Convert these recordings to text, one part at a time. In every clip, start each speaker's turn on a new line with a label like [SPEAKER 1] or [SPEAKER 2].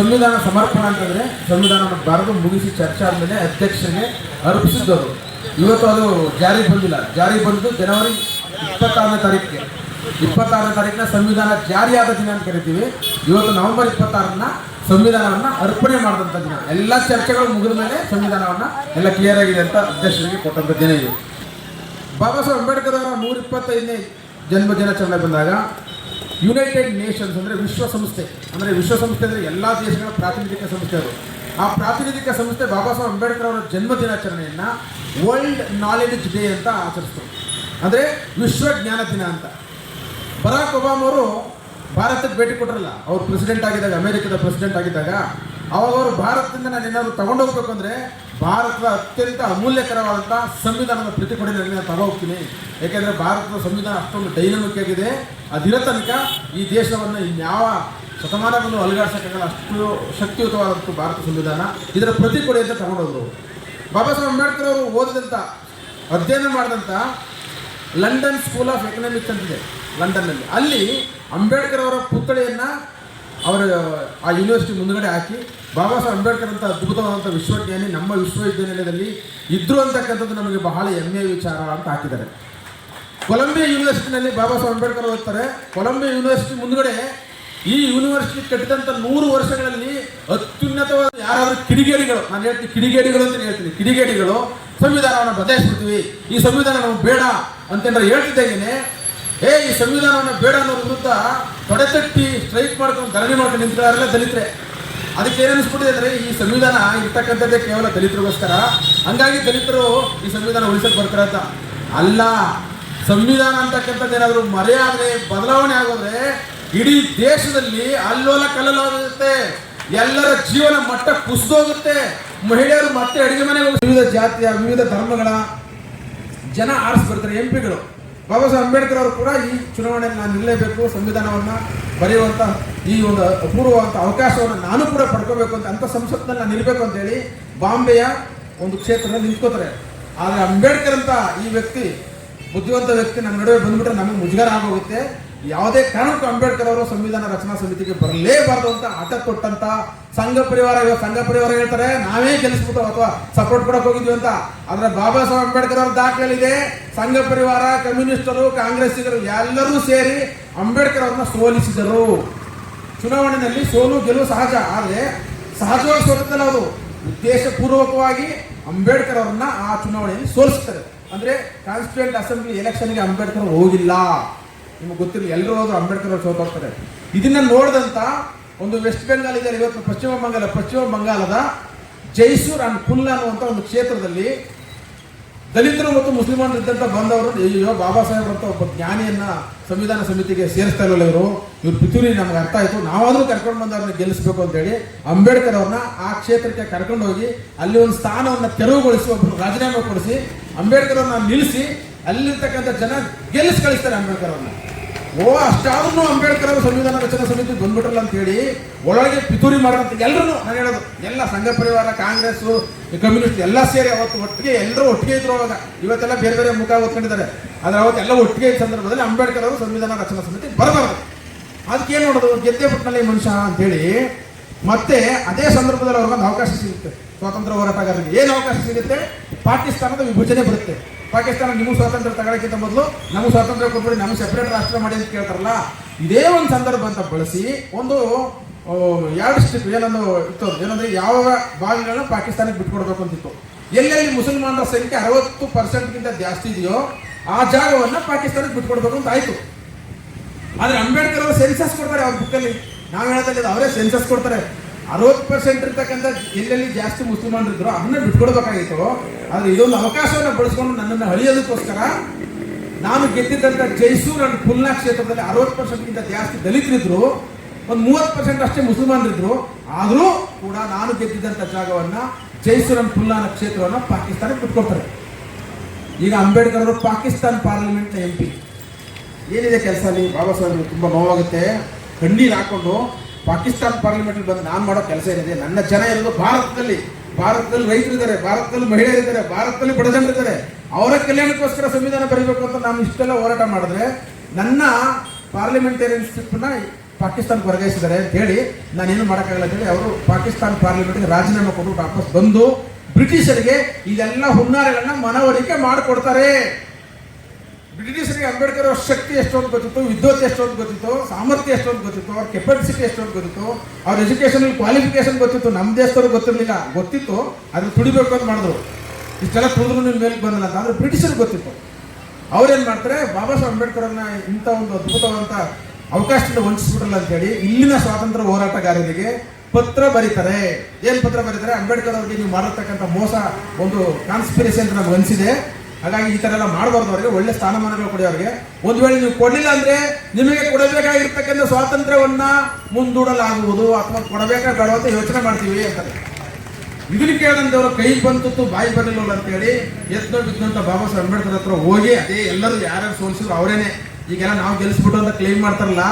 [SPEAKER 1] ಸಂವಿಧಾನ ಸಮರ್ಪಣ ಅಂತಂದ್ರೆ ಸಂವಿಧಾನವನ್ನು ಬರೆದು ಮುಗಿಸಿ ಚರ್ಚೆ ಆದಮೇಲೆ ಅಧ್ಯಕ್ಷರಿಗೆ ಅರ್ಪಿಸಿದ್ದರು ಇವತ್ತು ಅದು ಜಾರಿಗೆ ಬಂದಿಲ್ಲ. ಜಾರಿಗೆ ಬಂದು ಜನವರಿ ಇಪ್ಪತ್ತಾರನೇ ತಾರೀಕಿಗೆ ಇಪ್ಪತ್ತಾರನೇ ತಾರೀಕಿನ ಸಂವಿಧಾನ ಜಾರಿಯಾದ ದಿನ ಅಂತ ಕರಿತೀವಿ. ಇವತ್ತು ನವೆಂಬರ್ ಇಪ್ಪತ್ತಾರನ್ನ ಸಂವಿಧಾನವನ್ನ ಅರ್ಪಣೆ ಮಾಡಿದಂಥ ದಿನ. ಎಲ್ಲ ಚರ್ಚೆಗಳು ಮುಗಿದ ಮೇಲೆ ಸಂವಿಧಾನವನ್ನ ಎಲ್ಲ ಕ್ಲಿಯರ್ ಆಗಿದೆ ಅಂತ ಅಧ್ಯಕ್ಷರಿಗೆ ಕೊಟ್ಟಂಥ ದಿನ ಇದು. ಬಾಬಾ ಸಾಹೇಬ್ ಅಂಬೇಡ್ಕರ್ ಅವರ ನೂರ ಇಪ್ಪತ್ತೈದನೇ ಜನ್ಮ ದಿನಾಚರಣೆ ಬಂದಾಗ ಯುನೈಟೆಡ್ ನೇಷನ್ಸ್ ಅಂದರೆ ವಿಶ್ವಸಂಸ್ಥೆ ಅಂದರೆ ವಿಶ್ವಸಂಸ್ಥೆ ಅಂದರೆ ಎಲ್ಲ ದೇಶಗಳ ಪ್ರಾತಿನಿಧಿಕ ಸಂಸ್ಥೆ ಅದು. ಆ ಪ್ರಾತಿನಿಧಿಕ ಸಂಸ್ಥೆ ಬಾಬಾ ಸಾಹೇಬ್ ಅಂಬೇಡ್ಕರ್ ಅವರ ಜನ್ಮ ದಿನಾಚರಣೆಯನ್ನು ವರ್ಲ್ಡ್ ನಾಲೆಡ್ಜ್ ಡೇ ಅಂತ ಆಚರಿಸ್ತು ಅಂದರೆ ವಿಶ್ವ ಜ್ಞಾನ ದಿನ ಅಂತ. ಬರಾಕ್ ಒಬಾಮ ಅವರು ಭಾರತಕ್ಕೆ ಭೇಟಿ ಕೊಟ್ಟರಲ್ಲ ಅವ್ರು ಪ್ರೆಸಿಡೆಂಟ್ ಆಗಿದ್ದಾಗ, ಅಮೆರಿಕದ ಪ್ರೆಸಿಡೆಂಟ್ ಆಗಿದ್ದಾಗ, ಅವಾಗ ಅವರು ಭಾರತದಿಂದ ನಾನು ಏನಾದರೂ ತಗೊಂಡೋಗ್ಬೇಕು ಅಂದರೆ ಭಾರತದ ಅತ್ಯಂತ ಅಮೂಲ್ಯಕರವಾದಂಥ ಸಂವಿಧಾನದ ಪ್ರತಿಕೊಡೆ ನಾನು ತಗೋಗ್ತೀನಿ ಯಾಕೆಂದರೆ ಭಾರತದ ಸಂವಿಧಾನ ಅಷ್ಟೊಂದು ಡೈನಮಿಕ್ ಆಗಿದೆ ಅದಿರೋ ತನಕ ಈ ದೇಶವನ್ನು ಇನ್ಯಾವ ಶತಮಾನವನ್ನು ಅಲುಗಾಡ್ಸೋಕ್ಕಾಗಲ್ಲ, ಅಷ್ಟು ಶಕ್ತಿಯುತವಾದಂಥ ಭಾರತ ಸಂವಿಧಾನ ಇದರ ಪ್ರತಿಕೊಡೆ ಅಂತ ತಗೊಂಡೋದ್ರು. ಬಾಬಾ ಸಾಹೇಬ್ ಅಂಬೇಡ್ಕರ್ ಅವರು ಓದಿದಂಥ, ಅಧ್ಯಯನ ಮಾಡಿದಂಥ ಲಂಡನ್ ಸ್ಕೂಲ್ ಆಫ್ ಎಕನಾಮಿಕ್ಸ್ ಅಂತಿದೆ, ಲಂಡನ್ನಲ್ಲಿ. ಅಲ್ಲಿ ಅಂಬೇಡ್ಕರ್ ಅವರ ಪುತ್ಥಳಿಯನ್ನು ಅವರ, ಆ ಯೂನಿವರ್ಸಿಟಿ ಮುಂದುಗಡೆ ಹಾಕಿ, ಬಾಬಾ ಸಾಹೇಬ್ ಅಂಬೇಡ್ಕರ್ ಅಂತ ಅದ್ಭುತವಾದಂಥ ವಿಶ್ವಜ್ಞಾನಿ ನಮ್ಮ ವಿಶ್ವವಿದ್ಯಾನಿಲಯದಲ್ಲಿ ಇದ್ರು ಅಂತಕ್ಕಂಥದ್ದು ನಮಗೆ ಬಹಳ ಹೆಮ್ಮೆಯ ವಿಚಾರ ಅಂತ ಹಾಕಿದ್ದಾರೆ. ಕೊಲಂಬಿಯಾ ಯೂನಿವರ್ಸಿಟಿನಲ್ಲಿ ಬಾಬಾ ಸಾಹೇಬ್ ಅಂಬೇಡ್ಕರ್ ಓದ್ತಾರೆ. ಕೊಲಂಬಿಯಾ ಯೂನಿವರ್ಸಿಟಿ ಮುಂದುಗಡೆ ಈ ಯೂನಿವರ್ಸಿಟಿ ಕಟ್ಟಿದಂಥ ನೂರು ವರ್ಷಗಳಲ್ಲಿ ಅತ್ಯುನ್ನತವಾದ ಯಾರಾದರೂ ಕಿಡಿಗೇಡಿಗಳು, ನಾನು ಹೇಳ್ತೀನಿ ಕಿಡಿಗೇಡಿಗಳು ಅಂತ ಹೇಳ್ತೀನಿ, ಕಿಡಿಗೇಡಿಗಳು, ಸಂವಿಧಾನವನ್ನು ಬದಲಾಯಿಸ್ಬಿಡ್ತೀವಿ, ಈ ಸಂವಿಧಾನ ನಮಗೆ ಬೇಡ ಅಂತಂದ್ರೆ ಹೇಳ್ತಿದ್ದಾಗೇನೆ ಏ ಈ ಸಂವಿಧಾನವನ್ನು ಬೇಡ ಅನ್ನೋ ವಿರುದ್ಧ ತೊಡೆತಟ್ಟಿ ಸ್ಟ್ರೈಕ್ ಮಾಡ್ಕೊಂಡು ಧರಣಿ ಮಾಡ್ಕೊಂಡು ನಿಂತಾರೆಲ್ಲ ದಲಿತರೆ. ಅದಕ್ಕೆ ಏನು ಅನಿಸ್ಬಿಟ್ಟಿದೆ ಅಂದರೆ ಈ ಸಂವಿಧಾನ ಇರ್ತಕ್ಕಂಥದ್ದೇ ಕೇವಲ ದಲಿತರಿಗೋಸ್ಕರ. ಹಂಗಾಗಿ ದಲಿತರು ಈ ಸಂವಿಧಾನ ಉಳಿಸಕ್ಕೆ ಬರ್ತಾರೆ ಅಂತ. ಅಲ್ಲ, ಸಂವಿಧಾನ ಅಂತಕ್ಕಂಥದ್ದು ಏನಾದರೂ ಮರೆಯಾದರೆ ಬದಲಾವಣೆ ಆಗೋದ್ರೆ ಇಡೀ ದೇಶದಲ್ಲಿ ಅಲ್ಲೋಲ ಕಲ್ಲೋಲಾಗುತ್ತೆ ಎಲ್ಲರ ಜೀವನ ಮಟ್ಟ ಕುಸಿದೋಗುತ್ತೆ. ಮಹಿಳೆಯರು ಮತ್ತೆ ಅಡುಗೆ ಮನೆಗೆ ಹೋಗಿ ವಿವಿಧ ಜಾತಿಯ, ವಿವಿಧ ಧರ್ಮಗಳ ಜನ ಆರಿಸ್ಬಿಡ್ತಾರೆ ಎಂಪಿಗಳು. ಎಂ ಪಿಗಳು ಬಾಬಾ ಸಾಹೇಬ್ ಅಂಬೇಡ್ಕರ್ ಅವರು ಕೂಡ ಈ ಚುನಾವಣೆಯಲ್ಲಿ ನಾನು ನಿಲ್ಲಲೇಬೇಕು ಸಂವಿಧಾನವನ್ನು ಬರೆಯುವಂಥ ಈ ಒಂದು ಅಪೂರ್ವವಂತ ಅವಕಾಶವನ್ನು ನಾನು ಕೂಡ ಪಡ್ಕೋಬೇಕು ಅಂತ ಅಂಥ ಸಂಸತ್ನಲ್ಲಿ ನಾನು ನಿಲ್ಲಬೇಕು ಅಂತೇಳಿ ಬಾಂಬೆಯ ಒಂದು ಕ್ಷೇತ್ರದಲ್ಲಿ ನಿಂತ್ಕೋತಾರೆ. ಆದರೆ ಅಂಬೇಡ್ಕರ್ ಅಂತ ಈ ವ್ಯಕ್ತಿ, ಬುದ್ಧಿವಂತ ವ್ಯಕ್ತಿ ನಮ್ಮ ನಡುವೆ ಬಂದ್ಬಿಟ್ರೆ ನಮಗೆ ಮುಜುಗರ ಆಗೋಗುತ್ತೆ. ಯಾವುದೇ ಕಾರಣಕ್ಕೂ ಅಂಬೇಡ್ಕರ್ ಅವರು ಸಂವಿಧಾನ ರಚನಾ ಸಮಿತಿಗೆ ಬರಲೇಬಾರ್ದು ಅಂತ ಆಟ ಕೊಟ್ಟಂತ ಸಂಘ ಪರಿವಾರ ಸಂಘ ಪರಿವಾರ ಹೇಳ್ತಾರೆ. ನಾವೇ ಗೆಲ್ಲಿಸ್ಬಿಟ್ಟು ಅಥವಾ ಸಪೋರ್ಟ್ ಕೊಡಕ್ ಹೋಗಿದ್ವಿ ಅಂತ. ಆದ್ರೆ ಬಾಬಾ ಸಾಹೇಬ್ ಅಂಬೇಡ್ಕರ್ ಅವ್ರ ದಾಖಲೆ ಸಂಘ ಪರಿವಾರ, ಕಮ್ಯುನಿಸ್ಟರು, ಕಾಂಗ್ರೆಸ್ಸಿಗರು ಎಲ್ಲರೂ ಸೇರಿ ಅಂಬೇಡ್ಕರ್ ಅವ್ರನ್ನ ಸೋಲಿಸಿದರು. ಚುನಾವಣೆಯಲ್ಲಿ ಸೋಲು ಗೆಲುವು ಸಹಜ. ಆದರೆ ಸಹಜವಾಗಿ ಸೋಲುತ್ತಲ್ಲ ಅದು. ಉದ್ದೇಶಪೂರ್ವಕವಾಗಿ ಅಂಬೇಡ್ಕರ್ ಅವರನ್ನ ಆ ಚುನಾವಣೆಯಲ್ಲಿ ಸೋಲಿಸ್ತಾರೆ. ಅಂದ್ರೆ ಕಾನ್ಸ್ಟಿಟ್ಯೂಂಟ್ ಅಸೆಂಬ್ಲಿ ಎಲೆಕ್ಷನ್ಗೆ ಅಂಬೇಡ್ಕರ್ ಹೋಗಿಲ್ಲ. ನಿಮ್ಗೆ ಗೊತ್ತಿಲ್ಲ ಎಲ್ಲರೂ ಹೋದ್ರು ಅಂಬೇಡ್ಕರ್ ಅವರು ಸೋತೋಗ್ತಾರೆ ಇದನ್ನ ನೋಡಿದಂತ ಒಂದು ವೆಸ್ಟ್ ಬೆಂಗಾಲ್ ಇದೆ ಇವತ್ತು ಪಶ್ಚಿಮ ಬಂಗಾಲ ಪಶ್ಚಿಮ ಬಂಗಾಲದ ಜೈಸೂರ್ ಅಂಡ್ ಪುಲ್ ಅನ್ನುವಂಥ ಒಂದು ಕ್ಷೇತ್ರದಲ್ಲಿ ದಲಿತರು ಮತ್ತು ಮುಸ್ಲಿಮರು ಇದ್ದಂತ ಬಂದವರು ಅಯ್ಯೋ ಬಾಬಾ ಸಾಹೇಬ್ ಅಂತ ಒಬ್ಬ ಜ್ಞಾನಿಯನ್ನ ಸಂವಿಧಾನ ಸಮಿತಿಗೆ ಸೇರಿಸ್ತಾ ಇರಲಿಲ್ಲ ಇವರು. ಇವ್ರು ಪಿತೂರಿ, ನಮ್ಗೆ ಅರ್ಥ ಆಯಿತು. ನಾವಾದರೂ ಕರ್ಕೊಂಡು ಬಂದವ್ರನ್ನ ಗೆಲ್ಲಿಸ್ಬೇಕು ಅಂತೇಳಿ ಅಂಬೇಡ್ಕರ್ ಅವ್ರನ್ನ ಆ ಕ್ಷೇತ್ರಕ್ಕೆ ಕರ್ಕೊಂಡು ಹೋಗಿ ಅಲ್ಲಿ ಒಂದು ಸ್ಥಾನವನ್ನು ತೆರವುಗೊಳಿಸಿ ಒಬ್ಬರು ರಾಜೀನಾಮೆ ಕೊಡಿಸಿ ಅಂಬೇಡ್ಕರ್ ಅವ್ರನ್ನ ನಿಲ್ಲಿಸಿ ಅಲ್ಲಿರ್ತಕ್ಕಂಥ ಜನ ಗೆಲ್ಲಿಸಿ ಕಳಿಸ್ತಾರೆ ಅಂಬೇಡ್ಕರ್ ಅವ್ರನ್ನ. ಓ, ಅಷ್ಟಾದ್ರೂ ಅಂಬೇಡ್ಕರ್ ಅವರು ಸಂವಿಧಾನ ರಚನಾ ಸಮಿತಿ ಬಂದ್ಬಿಟ್ರಲ್ಲ ಅಂತ ಹೇಳಿ ಒಳಗೆ ಪಿತೂರಿ ಮಾಡಿದಂತ ಎಲ್ಲರೂ ನಾನು ಹೇಳೋದು. ಎಲ್ಲ ಸಂಘ ಪರಿವಾರ, ಕಾಂಗ್ರೆಸ್, ಕಮ್ಯುನಿಸ್ಟ್ ಎಲ್ಲ ಸೇರಿ ಅವತ್ತು ಒಟ್ಟಿಗೆ ಎಲ್ಲರೂ ಒಟ್ಟಿಗೆ ಇದ್ರು ಅವಾಗ. ಇವತ್ತೆಲ್ಲ ಬೇರೆ ಬೇರೆ ಮುಖ ಓದ್ಕೊಂಡಿದ್ದಾರೆ ಆದ್ರೆ ಅವತ್ತೆಲ್ಲ ಒಟ್ಟಿಗೆ ಇದ್ದ ಸಂದರ್ಭದಲ್ಲಿ ಅಂಬೇಡ್ಕರ್ ಅವರು ಸಂವಿಧಾನ ರಚನಾ ಸಮಿತಿ ಬರಬಾರದು. ಅದಕ್ಕೆ ಏನು ನೋಡೋದು ಗೆದ್ದೆ ಬಿಟ್ಟನಲ್ಲಿ ಮನುಷ್ಯ ಅಂತೇಳಿ ಮತ್ತೆ ಅದೇ ಸಂದರ್ಭದಲ್ಲಿ ಅವ್ರಿಗೊಂದು ಅವಕಾಶ ಸಿಗುತ್ತೆ. ಸ್ವಾತಂತ್ರ್ಯ ಹೋರಾಟಗಾರರಿಗೆ. ಏನು ಅವಕಾಶ ಸಿಗುತ್ತೆ? ಪಾಕಿಸ್ತಾನದ ವಿಭಜನೆ ಬರುತ್ತೆ. ಪಾಕಿಸ್ತಾನ ನಿಮಗೆ ಸ್ವಾತಂತ್ರ್ಯ ತಗೊಳ್ಳೋಕ್ಕಿಂತ ಮೊದಲು ನಮಗೆ ಸ್ವಾತಂತ್ರ್ಯ ಕೊಟ್ಬಿಡಿ, ನಮಗೆ ಸೆಪರೇಟ್ ರಾಷ್ಟ್ರ ಮಾಡಿ ಅಂತ ಕೇಳ್ತಾರಲ್ಲ, ಇದೇ ಒಂದು ಸಂದರ್ಭ ಅಂತ ಬಳಸಿ ಒಂದು ಎರಡು ಸ್ಟಿಪ್ ಏನೊಂದು ಇತ್ತು. ಏನಂದ್ರೆ ಯಾವ ಭಾಗಗಳನ್ನ ಪಾಕಿಸ್ತಾನಕ್ಕೆ ಬಿಟ್ಕೊಡ್ಬೇಕು ಅಂತಿತ್ತು ಎಲ್ಲೆಲ್ಲಿ ಮುಸಲ್ಮಾನರ ಸಂಖ್ಯೆ ಅರವತ್ತು ಪರ್ಸೆಂಟ್ಗಿಂತ ಜಾಸ್ತಿ ಇದೆಯೋ, ಆ ಜಾಗವನ್ನ ಪಾಕಿಸ್ತಾನಕ್ಕೆ ಬಿಟ್ಕೊಡ್ಬೇಕು ಅಂತ ಆಯ್ತು. ಆದರೆ ಅಂಬೇಡ್ಕರ್ ಅವರು ಸೆನ್ಸಸ್ ಕೊಡ್ತಾರೆ ಅವ್ರ ಬುಕ್ಕಲ್ಲಿ ನಾವು ಹೇಳೋದಿಲ್ಲ ಅವರೇ ಸೆನ್ಸಸ್ ಕೊಡ್ತಾರೆ. ಅರವತ್ತು ಪರ್ಸೆಂಟ್ ಇರ್ತಕ್ಕಂಥ ಎಲ್ಲೆಲ್ಲಿ ಜಾಸ್ತಿ ಮುಸ್ಲಿಮಾನರು ಇದ್ರು ಅದನ್ನ ಬಿಟ್ಕೊಡ್ಬೇಕಾಗಿತ್ತು. ಆದ್ರೆ ಇದೊಂದು ಅವಕಾಶವನ್ನು ಬಳಸ್ಕೊಂಡು ನನ್ನನ್ನು ಅಳಿಯೋದಕ್ಕೋಸ್ಕರ ನಾನು ಗೆದ್ದಿದ್ದಂಥ ಜೈಸೂರ್ ನನ್ನ ಪುಲ್ನಾ ಕ್ಷೇತ್ರದಲ್ಲಿ ಅರವತ್ತು ಪರ್ಸೆಂಟ್ಗಿಂತ ಜಾಸ್ತಿ ದಲಿತರಿದ್ರು, ಒಂದು ಮೂವತ್ತು ಪರ್ಸೆಂಟ್ ಅಷ್ಟೇ ಮುಸಲ್ಮಾನರಿದ್ರು. ಆದರೂ ಕೂಡ ನಾನು ಗೆದ್ದಿದ್ದಂಥ ಜಾಗವನ್ನ ಜೈಸೂರ್ ಅಂಡ್ ಪುಲ್ನಾನ ಕ್ಷೇತ್ರವನ್ನು ಪಾಕಿಸ್ತಾನ ಬಿಟ್ಕೊಡ್ತಾರೆ. ಈಗ ಅಂಬೇಡ್ಕರ್ ಅವರು ಪಾಕಿಸ್ತಾನ್ ಪಾರ್ಲಿಮೆಂಟ್ ಎಂ ಪಿ. ಏನಿದೆ ಕೆಲಸ ಅಲ್ಲಿ? ಬಾಬಾ ಸಾಹೇಬ್ ತುಂಬ ನೋವಾಗುತ್ತೆ. ಕಣ್ಣೀರು ಹಾಕೊಂಡು ಪಾಕಿಸ್ತಾನ ಪಾರ್ಲಿಮೆಂಟ್ ಬಂದು ನಾನು ಮಾಡೋ ಕೆಲಸ ಏನಿದೆ? ನನ್ನ ಜನ ಇರೋದು ಭಾರತದಲ್ಲಿ ಭಾರತದಲ್ಲಿ ರೈತರಿದ್ದಾರೆ ಭಾರತದಲ್ಲಿ ಮಹಿಳೆಯರಿದ್ದಾರೆ ಭಾರತದಲ್ಲಿ ಬಡ ಜನರಿದ್ದಾರೆ ಅವರ ಕಲ್ಯಾಣಕ್ಕೋಸ್ಕರ ಸಂವಿಧಾನ ಬರೀಬೇಕು ಅಂತ ನಾನು ಇಷ್ಟೆಲ್ಲ ಹೋರಾಟ ಮಾಡಿದ್ರೆ ನನ್ನ ಪಾರ್ಲಿಮೆಂಟೇರಿಯನ್ಶಿಪ್ನ ಪಾಕಿಸ್ತಾನಕ್ಕೆ ವರ್ಗಾಯಿಸಿದ್ದಾರೆ ಅಂತ ಹೇಳಿ ನಾನೇನು ಮಾಡೋಕ್ಕಾಗಲ್ಲ ಅಂತ ಹೇಳಿ ಅವರು ಪಾಕಿಸ್ತಾನ ಪಾರ್ಲಿಮೆಂಟ್ಗೆ ರಾಜೀನಾಮೆ ಕೊಟ್ಟು ವಾಪಸ್ ಬಂದು ಬ್ರಿಟಿಷರಿಗೆ ಇದೆಲ್ಲ ಹುನ್ನಾರಗಳನ್ನ ಮನವರಿಕೆ ಮಾಡಿಕೊಡ್ತಾರೆ. ಬ್ರಿಟಿಷರಿಗೆ ಅಂಬೇಡ್ಕರ್ ಅವ್ರ ಶಕ್ತಿ ಎಷ್ಟೊಂದು ಗೊತ್ತಿತ್ತು, ವಿದ್ವತ್ ಎಷ್ಟೊಂದು ಗೊತ್ತಿತ್ತು, ಸಾಮರ್ಥ್ಯ ಎಷ್ಟೊಂದು ಗೊತ್ತಿತ್ತು, ಅವ್ರ ಕೆಪಾಸಿಟಿ ಎಷ್ಟೊಂದು ಗೊತ್ತಿತ್ತು, ಅವ್ರ ಎಜುಕೇಷನ್ ಕ್ವಾಲಿಫಿಕೇಶನ್ ಗೊತ್ತಿತ್ತು ನಮ್ಮ ದೇಶದವ್ರಿಗೆ ಗೊತ್ತಿರಲಿಲ್ಲ, ಗೊತ್ತಿತ್ತು ಅದನ್ನು ತುಡಿಬೇಕು ಅಂತ ಮಾಡಿದ್ರು. ಇಷ್ಟೆಲ್ಲ ತುಳಿದ್ರು ನಿಮ್ಮ ಮೇಲೆ ಬಂದಲ್ಲ ಅಂತ ಅಂದ್ರೆ ಬ್ರಿಟಿಷರಿಗೆ ಗೊತ್ತಿತ್ತು. ಅವ್ರೇನು ಮಾಡ್ತಾರೆ, ಬಾಬಾ ಸಾಹೇಬ್ ಅಂಬೇಡ್ಕರ್ ಅನ್ನ ಇಂಥ ಒಂದು ಅದ್ಭುತವಾದಂಥ ಅವಕಾಶದಿಂದ ವಂಚಿಸ್ಬಿಟ್ರಲ್ಲ ಅಂತೇಳಿ ಇಲ್ಲಿನ ಸ್ವಾತಂತ್ರ್ಯ ಹೋರಾಟಗಾರರಿಗೆ ಪತ್ರ ಬರೀತಾರೆ. ಏನ್ ಪತ್ರ ಬರೀತಾರೆ? ಅಂಬೇಡ್ಕರ್ ಅವರಿಗೆ ನೀವು ಮಾಡಿರ್ತಕ್ಕಂಥ ಮೋಸ ಒಂದು ಕಾನ್ಸ್ಪಿರಸಿ ಅಂತ ನಮ್ಗೆ ಅನಿಸಿದೆ. ಹಾಗಾಗಿ ಈ ಥರ ಎಲ್ಲ ಮಾಡಬಾರ್ದು ಅವರಿಗೆ, ಒಳ್ಳೆ ಸ್ಥಾನಮಾನಗಳು ಕೊಡಿ ಅವರಿಗೆ. ಒಂದು ವೇಳೆ ನೀವು ಕೊಡಲಿಲ್ಲ ಅಂದ್ರೆ ನಿಮಗೆ ಕೊಡಬೇಕಾಗಿರ್ತಕ್ಕಂಥ ಸ್ವಾತಂತ್ರ್ಯವನ್ನ ಮುಂದೂಡಲಾಗುವುದು ಅಥವಾ ಕೊಡಬೇಕಾ ಬೇಡ ಅಂತ ಯೋಚನೆ ಮಾಡ್ತೀವಿ ಅಂತಾರೆ ಇದನ್ನು ಕೇಳಿದಂಥವ್ರು ಕೈ ಬಂತು ಬಾಯಿ ಬರಲಿಲ್ಲ ಅಂತೇಳಿ ಎತ್ತೋ ಬಿದ್ದಂತ ಬಾಬಾ ಸಾಹೇಬ್ ಅಂಬೇಡ್ಕರ್ ಹತ್ರ ಹೋಗಿ ಅದೇ ಎಲ್ಲರೂ ಯಾರ್ಯಾರು ಸೋಲಿಸಿದ್ರು ಅವರೇನೆ. ಈಗೆಲ್ಲ ನಾವು ಗೆಲ್ಲಿಸ್ಬಿಟ್ಟು ಅಂತ ಕ್ಲೇಮ್ ಮಾಡ್ತಾರಲ್ಲ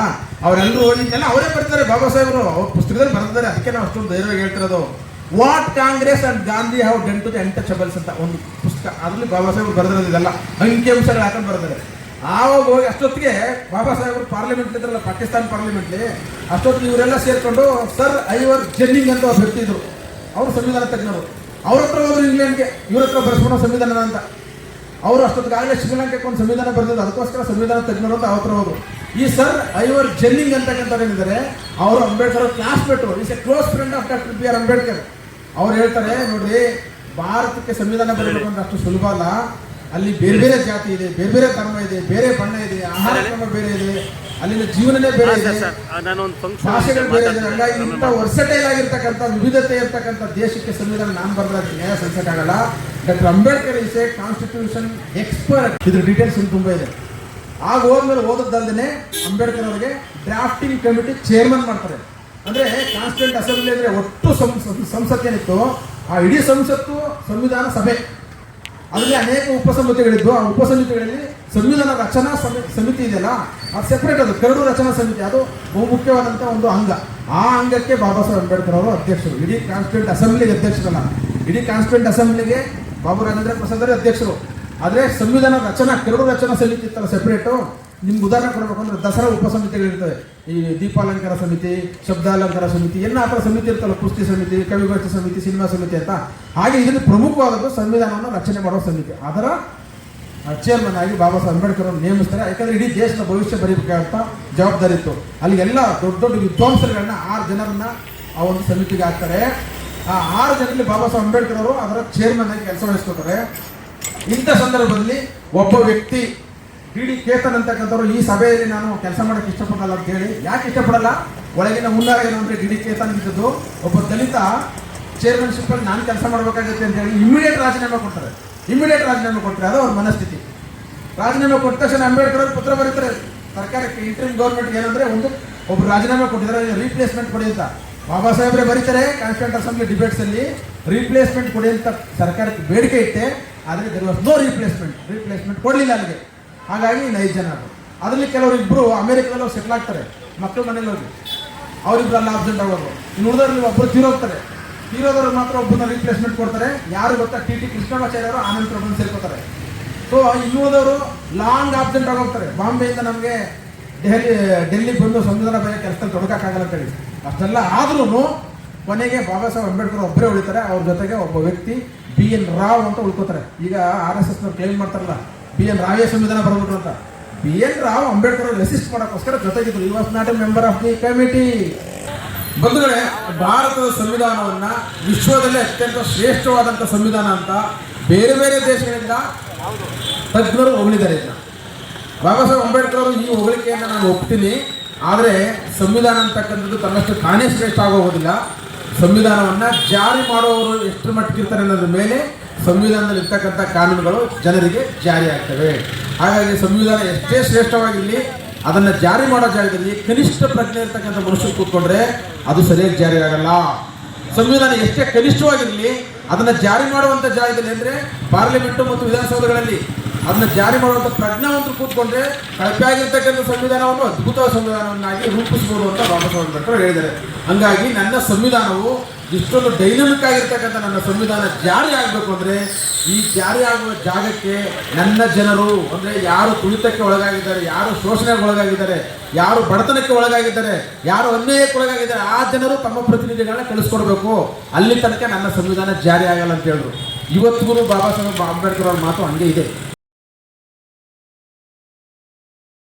[SPEAKER 1] ಅವರೆಲ್ಲರೂ ಹೋಗಿ ಅವರೇ ಬರ್ತಾರೆ ಬಾಬಾ ಸಾಹೇಬರು ಅವ್ರ ಪುಸ್ತಕದಲ್ಲಿ ಬರ್ತಾರೆ ಅದಕ್ಕೆ ನಾವು ಅಷ್ಟೊಂದು ಧೈರ್ಯವಾಗಿ ಹೇಳ್ತಿರೋದು. What Congress and Gandhi have done to the untouchables ಅಂತ ಒಂದು ಅದರಲ್ಲಿ ಬಾಬಾ ಸಾಹೇಬ್ ಬರೆದಿರೋದು ಇದೆಲ್ಲ. ಅಂಕಿಅಂಶಗಳು ಹಾಕೊಂಡು ಬರ್ತಾರೆ ಆವಾಗ ಹೋಗಿ ಅಷ್ಟೊತ್ತಿಗೆ ಬಾಬಾ ಸಾಹೇಬರು ಪಾರ್ಲಿಮೆಂಟ್ ಇದ್ರಲ್ಲ, ಪಾಕಿಸ್ತಾನ ಪಾರ್ಲಿಮೆಂಟ್ಲಿ ಅಷ್ಟೊತ್ತಿಗೆ ಇವರೆಲ್ಲ ಸೇರಿಕೊಂಡು ಸರ್ ಐವರ್ ಜೆನ್ನಿಂಗ್ ಅಂತ ಒಬ್ಬ ವ್ಯಕ್ತಿ ಇದ್ರು. ಅವರು ಸಂವಿಧಾನ ತಜ್ಞರು. ಅವ್ರ ಹತ್ರ ಹೋದ್ರು ಇಂಗ್ಲೆಂಡ್ಗೆ. ಇವ್ರ ಹತ್ರ ಸಂವಿಧಾನ ಅಂತ. ಅವರು ಅಷ್ಟೊತ್ತಿಗಾಗಲೇ ಶ್ರೀಲಂಕಾಕ್ಕೆ ಒಂದು ಸಂವಿಧಾನ ಬರೆದಿದ್ದು ಅದಕ್ಕೋಸ್ಕರ ಸಂವಿಧಾನ ತಜ್ಞರು ಅಂತ ಅವ್ರ ಹೋದ್ರು. ಈ ಸರ್ ಐವರ್ ಜೆನ್ನಿಂಗ್ ಅಂತಕ್ಕಂಥವ್ರು ಏನಿದ್ದಾರೆ, ಅವರು Ambedkar classmate is a close friend of doctor B R Ambedkar ಅವ್ರು ಹೇಳ್ತಾರೆ, ನೋಡ್ರಿ ಭಾರತಕ್ಕೆ ಸಂವಿಧಾನ ಬರಬೇಕು ಅಂದ್ರೆ ಅಷ್ಟು ಸುಲಭ ಅಲ್ಲ. ಅಲ್ಲಿ ಬೇರೆ ಬೇರೆ ಜಾತಿ ಇದೆ ಬೇರೆ ಬೇರೆ ಧರ್ಮ ಇದೆ ಬೇರೆ ಬಣ್ಣ ಇದೆ ಆಹಾರ ಕ್ರಮ ಬೇರೆ ಇದೆ ಅಲ್ಲಿನ ಜೀವನನೇ ಬೇರೆ ಇದೆ. ಭಾಷೆಗಳು ಬೇರೆ ಇದೆ. ಹಂಗಾಗಿ ಇಂಥ ವರ್ಸಟೈಲ್ ಆಗಿರ್ತಕ್ಕಂಥ ವಿವಿಧತೆ ಇರ್ತಕ್ಕಂಥ ದೇಶಕ್ಕೆ ಸಂವಿಧಾನ ನಾನು ಬರೆದ್ರೆ ನ್ಯಾಯ ಆಗಲ್ಲ. Doctor Ambedkar is a constitution expert ಇದ್ರ ಡೀಟೇಲ್ಸ್ ತುಂಬ ಇದೆ. ಆಗ ಹೋದ್ಮೇಲೆ ಓದದ್ದಲ್ದೇ ಅಂಬೇಡ್ಕರ್ ಅವರಿಗೆ ಡ್ರಾಫ್ಟಿಂಗ್ ಕಮಿಟಿ ಚೇರ್ಮನ್ ಮಾಡ್ತಾರೆ. ಅಂದ್ರೆ ಕಾನ್ಸ್ಟಿಟ್ಯೂಂಟ್ ಅಸೆಂಬ್ಲಿ ಅಂದ್ರೆ ಒಟ್ಟು ಸಂಸತ್ ಏನಿತ್ತು ಆ ಇಡೀ ಸಂಸತ್ತು ಸಂವಿಧಾನ ಸಭೆ. ಅದರಲ್ಲಿ ಅನೇಕ ಉಪಸಮಿತಿಗಳಿದ್ದು. ಆ ಉಪಸಮಿತಿಗಳಲ್ಲಿ ಸಂವಿಧಾನ ರಚನಾ ಸಮಿ- ಸಮಿತಿ ಇದೆಯಲ್ಲ, ಅದು ಸೆಪರೇಟ್ ಅದು. ಕರಡು ರಚನಾ ಸಮಿತಿ. ಅದು ಬಹುಮುಖ್ಯವಾದಂಥ ಒಂದು ಅಂಗ. ಆ ಅಂಗಕ್ಕೆ ಬಾಬಾ ಸಾಹೇಬ್ ಅಂಬೇಡ್ಕರ್ ಅವರು ಅಧ್ಯಕ್ಷರು. ಇಡೀ ಕಾನ್ಸ್ಟಿಟ್ಯೂಂಟ್ ಅಸೆಂಬ್ಲಿಗೆ ಅಧ್ಯಕ್ಷರಲ್ಲ. ಇಡೀ ಕಾನ್ಸ್ಟಿಟ್ಯೂಂಟ್ ಅಸೆಂಬ್ಲಿಗೆ ಬಾಬು ರಾಜೇಂದ್ರ ಪ್ರಸಾದ್ ಅವರೇ ಅಧ್ಯಕ್ಷರು. ಆದರೆ ಸಂವಿಧಾನ ರಚನಾ ಕರಡು ರಚನಾ ಸಮಿತಿ ಇತ್ತಲ್ಲ ಸೆಪರೇಟು ನಿಮ್ಗೆ ಉದಾಹರಣೆ ಕೊಡಬೇಕು ಅಂದ್ರೆ ದಸರಾ ಉಪಸಮಿತಿಗಳಿರ್ತವೆ. ಈ ದೀಪಾಲಂಕಾರ ಸಮಿತಿ, ಶಬ್ದಾಲಂಕಾರ ಸಮಿತಿ, ಎಲ್ಲ ಆತರ ಸಮಿತಿ ಇರ್ತಲ್ಲ, ಕುಸ್ತಿ ಸಮಿತಿ ಕವಿಗೋಷ್ಠಿ ಸಮಿತಿ, ಸಿನಿಮಾ ಸಮಿತಿ ಅಂತ. ಹಾಗೆ ಇದರಲ್ಲಿ ಪ್ರಮುಖವಾದದ್ದು ಸಂವಿಧಾನವನ್ನು ರಚನೆ ಮಾಡೋ ಸಮಿತಿ. ಅದರ ಚೇರ್ಮನ್ ಆಗಿ ಬಾಬಾ ಸಾಹೇಬ್ ಅಂಬೇಡ್ಕರ್ ನೇಮಿಸ್ತಾರೆ. ಯಾಕಂದ್ರೆ ಇಡೀ ದೇಶದ ಭವಿಷ್ಯ ಬರೀಬೇಕಾದಂತ ಜವಾಬ್ದಾರಿ ಇತ್ತು. ಅಲ್ಲಿ ಎಲ್ಲ ದೊಡ್ಡ ದೊಡ್ಡ ವಿದ್ವಾಂಸರುಗಳನ್ನ ಆರು ಜನರನ್ನ ಆ ಒಂದು ಸಮಿತಿಗೆ ಹಾಕ್ತಾರೆ. ಆ ಆರು ಜನರಲ್ಲಿ ಬಾಬಾ ಸಾಹೇಬ್ ಅಂಬೇಡ್ಕರ್ ಅವರು ಅದರ ಚೇರ್ಮನ್ ಆಗಿ ಕೆಲಸ ವಹಿಸ್ಕೊತಾರೆ ಇಂಥ ಸಂದರ್ಭದಲ್ಲಿ ಒಬ್ಬ ವ್ಯಕ್ತಿ ಡಿ ಡಿ ಕೇತನ್ ಅಂತಕ್ಕಂಥವ್ರು ಈ ಸಭೆಯಲ್ಲಿ ನಾನು ಕೆಲಸ ಮಾಡೋಕೆ ಇಷ್ಟಪಡಲ್ಲ ಅಂತ ಹೇಳಿ. ಯಾಕೆ ಇಷ್ಟಪಡಲ್ಲ? ಒಳಗಿನ ಹುನ್ನಾರ ಏನು ಅಂದರೆ ಡಿ ಕೇತನ್ ಇದ್ದದ್ದು. ಒಬ್ಬ ದಲಿತ ಚೇರ್ಮನ್ಶಿಪ್ ಅಲ್ಲಿ ನಾನು ಕೆಲಸ ಮಾಡಬೇಕಾಗುತ್ತೆ ಅಂತ ಹೇಳಿ ಇಮಿಡಿಯೇಟ್ ರಾಜೀನಾಮೆ ಕೊಡ್ತಾರೆ. ಇಮಿಡಿಯೇಟ್ ರಾಜೀನಾಮೆ ಕೊಡ್ತಾರೆ ಅದು ಅವ್ರ ಮನಸ್ಥಿತಿ. ರಾಜೀನಾಮೆ ಕೊಟ್ಟ ತಕ್ಷಣ ಅಂಬೇಡ್ಕರ್ ಅವರು ಪತ್ರ ಬರೀತಾರೆ. ಸರ್ಕಾರಕ್ಕೆ ಇಂಟ್ರಿಮ್ ಗೌರ್ಮೆಂಟ್ಗೆ ಏನಂದ್ರೆ ಒಂದು ಒಬ್ಬ ರಾಜೀನಾಮೆ ಕೊಟ್ಟಿದ್ದಾರೆ ರೀಪ್ಲೇಸ್ಮೆಂಟ್ ಕೊಡಿ ಅಂತ. ಬಾಬಾ ಸಾಹೇಬ್ರೆ ಬರೀತಾರೆ ಕಾನ್ಸ್ಟಿಟ್ಯೂಂಟ್ ಅಸೆಂಬ್ಲಿ ಡಿಬೇಟ್ಸಲ್ಲಿ ರೀಪ್ಲೇಸ್ಮೆಂಟ್ ಕೊಡಿ ಅಂತ ಸರ್ಕಾರಕ್ಕೆ ಬೇಡಿಕೆ ಇಟ್ಟೆ. ಆದರೆ there was no replacement replacement ಕೊಡಲಿಲ್ಲ ಅಲ್ಲಿಗೆ. ಹಾಗಾಗಿ ನೈಜ್ ಜನ. ಅದರಲ್ಲಿ ಕೆಲವರು ಇಬ್ಬರು ಅಮೆರಿಕದಲ್ಲಿ ಸೆಟ್ಲ್ ಆಗ್ತಾರೆ. ಮಕ್ಕಳು ಮನೇಲಿ ಹೋಗಿ. ಅವರಿಬ್ರು ಅಲ್ಲಿ ಆಬ್ಸೆಂಟ್ ಆಗೋದು ಇನ್ನು ಒಬ್ಬರು ತೀರೋಗ್ತಾರೆ. ತೀರೋದವ್ರು ಮಾತ್ರ ಒಬ್ಬನ ರಿಪ್ಲೇಸ್ಮೆಂಟ್ ಕೊಡ್ತಾರೆ. ಯಾರು ಗೊತ್ತಾ, ಟಿ ಟಿ ಕೃಷ್ಣಾಚಾರ್ಯರು ಅವರು ಆನಂತರ ಬಂದು ಸೇರ್ಕೋತಾರೆ. ಸೊ ಇನ್ನು ಉಳಿದವರು ಲಾಂಗ್ ಆಬ್ಸೆಂಟ್ ಆಗೋಗ್ತಾರೆ. ಬಾಂಬೆಯಿಂದ ನಮಗೆ ದೆಹಲಿ ಡೆಲ್ಲಿಗೆ ಬಂದು ಸಂವಿಧಾನ ಬೇರೆ ಕೆಲಸದಲ್ಲಿ ಅಂತ ಹೇಳಿ. ಅಷ್ಟೆಲ್ಲ ಆದ್ರೂ ಕೊನೆಗೆ ಬಾಬಾ ಸಾಹೇಬ್ ಅಂಬೇಡ್ಕರ್ ಒಬ್ಬರೇ ಉಳಿತಾರೆ. ಅವ್ರ ಜೊತೆಗೆ ಒಬ್ಬ ವ್ಯಕ್ತಿ ಬಿ ಎನ್ ರಾವ್ ಅಂತ ಉಳ್ಕೋತಾರೆ. ಈಗ ಆರ್ ಎಸ್ ಎಸ್ನವ್ರು ಕ್ಲೇಮ್ ಮಾಡ್ತಾರಲ್ಲ ಬಿ ಎನ್ ರಾವೇ ಸಂವಿಧಾನ ಬರಬೇಕು ಅಂತ. B N Rao Ambedkar resist ಮಾಡೋಕ್ಕೋಸ್ಕರ ಜೊತೆಗಿದ್ರು. He was not a member of the committee ಬಂಧುಗಳೇ, ಭಾರತದ ಸಂವಿಧಾನವನ್ನ ವಿಶ್ವದಲ್ಲೇ ಅತ್ಯಂತ ಶ್ರೇಷ್ಠವಾದಂಥ ಸಂವಿಧಾನ ಅಂತ ಬೇರೆ ಬೇರೆ ದೇಶಗಳಿಂದ ತಜ್ಞರು ಹೊಗಳಿದ್ದಾರೆ ಇದನ್ನ. ಬಾಬಾ ಸಾಹೇಬ್ ಅಂಬೇಡ್ಕರ್ ಅವರು ಈ ಹೊಗಳಿಕೆಯನ್ನು ನಾನು ಒಪ್ತೀನಿ. ಆದರೆ ಸಂವಿಧಾನ ಅಂತಕ್ಕಂಥದ್ದು ತನ್ನಷ್ಟು ತಾನೇ ಶ್ರೇಷ್ಠ ಆಗೋಗೋದಿಲ್ಲ. ಸಂವಿಧಾನವನ್ನ ಜಾರಿ ಮಾಡುವವರು ಎಷ್ಟು ಮಟ್ಟಿಗಿರ್ತಾರೆ ಅನ್ನೋದ್ರ ಮೇಲೆ ಸಂವಿಧಾನದಲ್ಲಿ ಇರ್ತಕ್ಕಂಥ ಕಾನೂನುಗಳು ಜನರಿಗೆ ಜಾರಿ ಆಗ್ತವೆ ಹಾಗಾಗಿ ಸಂವಿಧಾನ ಎಷ್ಟೇ ಶ್ರೇಷ್ಠವಾಗಿರಲಿ, ಅದನ್ನು ಜಾರಿ ಮಾಡೋ ಜಾಗದಲ್ಲಿ ಕನಿಷ್ಠ ಪ್ರಜ್ಞೆ ಇರ್ತಕ್ಕಂಥ ಮನುಷ್ಯರು ಕೂತ್ಕೊಂಡ್ರೆ ಅದು ಸರಿಯಾಗಿ ಜಾರಿ ಆಗಲ್ಲ. ಸಂವಿಧಾನ ಎಷ್ಟೇ ಕನಿಷ್ಠವಾಗಿರಲಿ, ಅದನ್ನು ಜಾರಿ ಮಾಡುವಂಥ ಜಾಗದಲ್ಲಿ ಅಂದರೆ ಪಾರ್ಲಿಮೆಂಟು ಮತ್ತು ವಿಧಾನಸೌಧಗಳಲ್ಲಿ ಅದನ್ನು ಜಾರಿ ಮಾಡುವಂಥ ಪ್ರಜ್ಞಾವಂತರು ಕೂತ್ಕೊಂಡ್ರೆ ಕಳಪೆ ಆಗಿರ್ತಕ್ಕಂಥ ಸಂವಿಧಾನವನ್ನು ಅದ್ಭುತ ಸಂವಿಧಾನವನ್ನಾಗಿ ರೂಪಿಸಬಹುದು ಅಂತ ಬಾಬಾ ಸಾಹೇಬ್ ಅಂಬೇಡ್ಕರ್ ಹೇಳಿದ್ದಾರೆ. ಹಂಗಾಗಿ ನನ್ನ ಸಂವಿಧಾನವು ಇಷ್ಟೊಂದು ಡೈನಮಿಕ್ ಆಗಿರ್ತಕ್ಕಂಥ ನನ್ನ ಸಂವಿಧಾನ ಜಾರಿ ಆಗಬೇಕು ಅಂದರೆ ಈ ಜಾರಿ ಆಗುವ ಜಾಗಕ್ಕೆ ನನ್ನ ಜನರು, ಅಂದರೆ ಯಾರು ತುಳಿತಕ್ಕೆ ಒಳಗಾಗಿದ್ದಾರೆ, ಯಾರು ಶೋಷಣೆಗೆ ಒಳಗಾಗಿದ್ದಾರೆ, ಯಾರು ಬಡತನಕ್ಕೆ ಒಳಗಾಗಿದ್ದಾರೆ, ಯಾರು ಅನ್ಯಾಯಕ್ಕೆ ಒಳಗಾಗಿದ್ದಾರೆ, ಆ ಜನರು ತಮ್ಮ ಪ್ರತಿನಿಧಿಗಳನ್ನ ಕಳಿಸ್ಕೊಡ್ಬೇಕು. ಅಲ್ಲಿ ತನಕ ನನ್ನ ಸಂವಿಧಾನ ಜಾರಿ ಆಗಲ್ಲ ಅಂತ ಹೇಳಿದ್ರು ಇವತ್ತಿಗೂ ಬಾಬಾ ಸಾಹೇಬ್ ಅಂಬೇಡ್ಕರ್ ಅವ್ರ ಮಾತು ಹಂಗೆ ಇದೆ.